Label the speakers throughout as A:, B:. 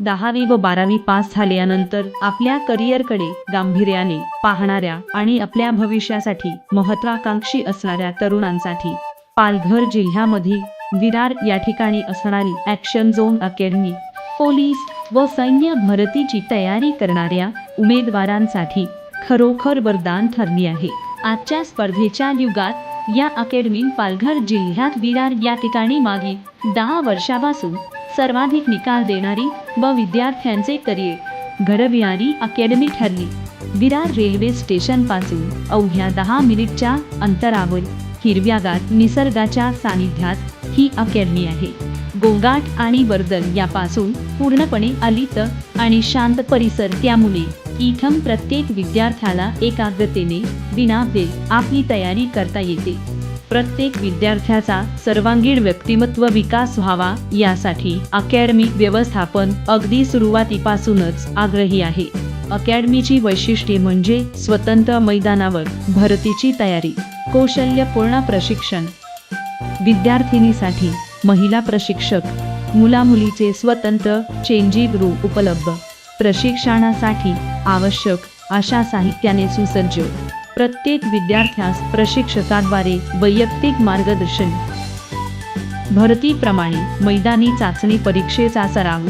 A: दहावी व बारावी पास झाल्यानंतर आपल्या करिअरकडे गांभीर्याने पाहणाऱ्या आणि आपल्या भविष्यासाठी महत्वाकांक्षी असणाऱ्या तरुणांसाठी पालघर जिल्ह्यामधील विरार या ठिकाणी असणारी ॲक्शन झोन अकॅडमी पोलीस व सैन्य भरतीची तयारी करणाऱ्या उमेदवारांसाठी खरोखर वरदान ठरली आहे. आजच्या स्पर्धेच्या युगात या अकॅडमी पालघर जिल्ह्यात विरार या ठिकाणी मागे दहा वर्षापासून सर्वाधिक निकाल देणारी व विद्यार्थ्यांचे करिअर. घडविणारी अकॅडमी ठरली. विरार रेल्वे स्टेशनपासून अवघ्या दहा मिनिटच्या अंतरावर हिरव्यागार निसर्गाच्या सानिध्यात ही अकॅडमी आहे. गोंगाट आणि वर्दल यापासून पूर्णपणे अलित आणि शांत परिसर त्यामुळे इथं प्रत्येक विद्यार्थ्याला एकाग्रतेने विनाबे आपली तयारी करता येते. प्रत्येक विद्यार्थ्याचा सर्वांगीण व्यक्तिमत्व विकास व्हावा यासाठी अकॅडमी व्यवस्थापन अगदी सुरुवातीपासूनच आग्रही आहे. अकॅडमीची वैशिष्ट्ये म्हणजे स्वतंत्र मैदानावर भरतीची तयारी कौशल्यपूर्ण प्रशिक्षण विद्यार्थिनीसाठी महिला प्रशिक्षक मुलामुलीचे स्वतंत्र चेंजिंग रूम उपलब्ध प्रशिक्षणासाठी आवश्यक अशा साहित्याने सुसज्ज. प्रत्येक विद्यार्थ्यास प्रशिक्षकाद्वारे वैयक्तिक मार्गदर्शन. भरतीप्रमाणे मैदानी चाचणी परीक्षेचा सराव.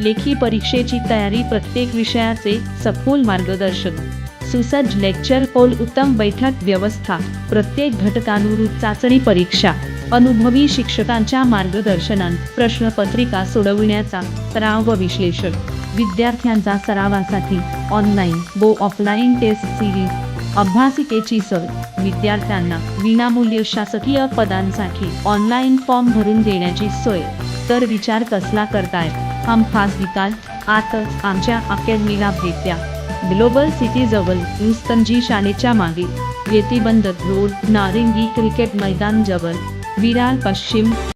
A: लेखी परीक्षेची तयारी प्रत्येक विषयाचे सखोल मार्गदर्शन. सुसज्ज लेक्चर हॉल उत्तम बैठक व्यवस्था प्रत्येक घटकानुरूप चाचणी परीक्षा अनुभवी शिक्षकांच्या मार्गदर्शनात प्रश्नपत्रिका सोडविण्याचा सराव व विश्लेषण विद्यार्थ्यांचा सरावासाठी ऑनलाईन व ऑफलाईन टेस्ट सिरीज अभ्यासिकेची सर विद्यार्थ्यांना विनामूल्य शासकीय पदांसाठी ऑनलाईन फॉर्म भरून देण्याची सोय. तर विचार कसला करताय? हम खास निकाल आतच आमच्या अकॅडमीला भेट द्या. ग्लोबल सिटी जवळ रुस्तंजी शाळेच्या मागे येतिबंद रोड नारिंगी क्रिकेट मैदान जवळ विरार पश्चिम